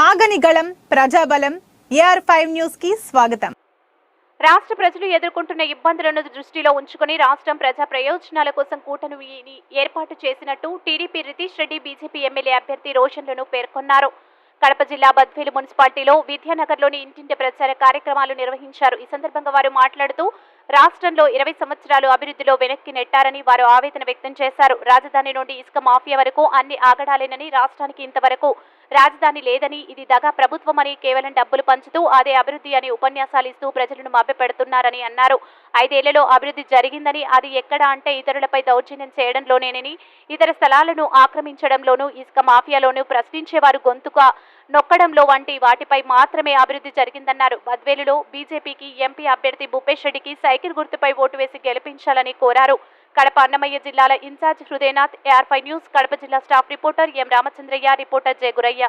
ఆగని గళం ప్రజాబలం AR five న్యూస్కి స్వాగతం. రాష్ట్ర ప్రజలు ఎదుర్కొంటున్న ఇబ్బందులను దృష్టిలో ఉంచుకుని రాష్ట్రం ప్రజా ప్రయోజనాల కోసం కూటమిని ఏర్పాటు చేసినట్టు TDP Ritish Reddy BJP MLA అభ్యర్థి రోషన్లను పేర్కొన్నారు. కడప జిల్లా బద్వేలు మున్సిపాలిటీలో విద్యానగర్లోని ఇంటింటి ప్రచార కార్యక్రమాలు నిర్వహించారు. ఈ సందర్భంగా వారు మాట్లాడుతూ రాష్ట్రంలో ఇరవై సంవత్సరాలు అభివృద్ధిలో వెనక్కి నెట్టారని వారు ఆవేదన వ్యక్తం చేశారు. రాజధాని నుండి ఇసుక మాఫియా వరకు అన్ని ఆగడాలేనని రాష్ట్రానికి ఇంతవరకు రాజధాని లేదని ఇది దగా ప్రభుత్వమని కేవలం డబ్బులు పంచుతూ అదే అభివృద్ధి అని ఉపన్యాసాలు ఇస్తూ ప్రజలను మభ్యపెడుతున్నారని అన్నారు. ఐదేళ్ళలో అభివృద్ధి జరిగిందని అది ఎక్కడ అంటే ఇతరులపై దౌర్జన్యం చేయడంలోనేనని ఇతర స్థలాలను ఆక్రమించడంలోనూ ఇసుక మాఫియాలోనూ ప్రశ్నించేవారు గొంతుగా నొక్కడంలో వంటి వాటిపై మాత్రమే అభివృద్ధి జరిగిందన్నారు. బద్వేలులో బీజేపీకి ఎంపీ అభ్యర్థి భూపేష్ రెడ్డికి సైకిల్ గుర్తుపై ఓటు వేసి గెలిపించాలని కోరారు. కడప అన్నమయ్య జిల్లాల ఇన్ఛార్జ్ హృదయనాథ్ ఏఆర్ఫై న్యూస్ కడప జిల్లా staff reporter M Ramachandraiah reporter Jayaguraiah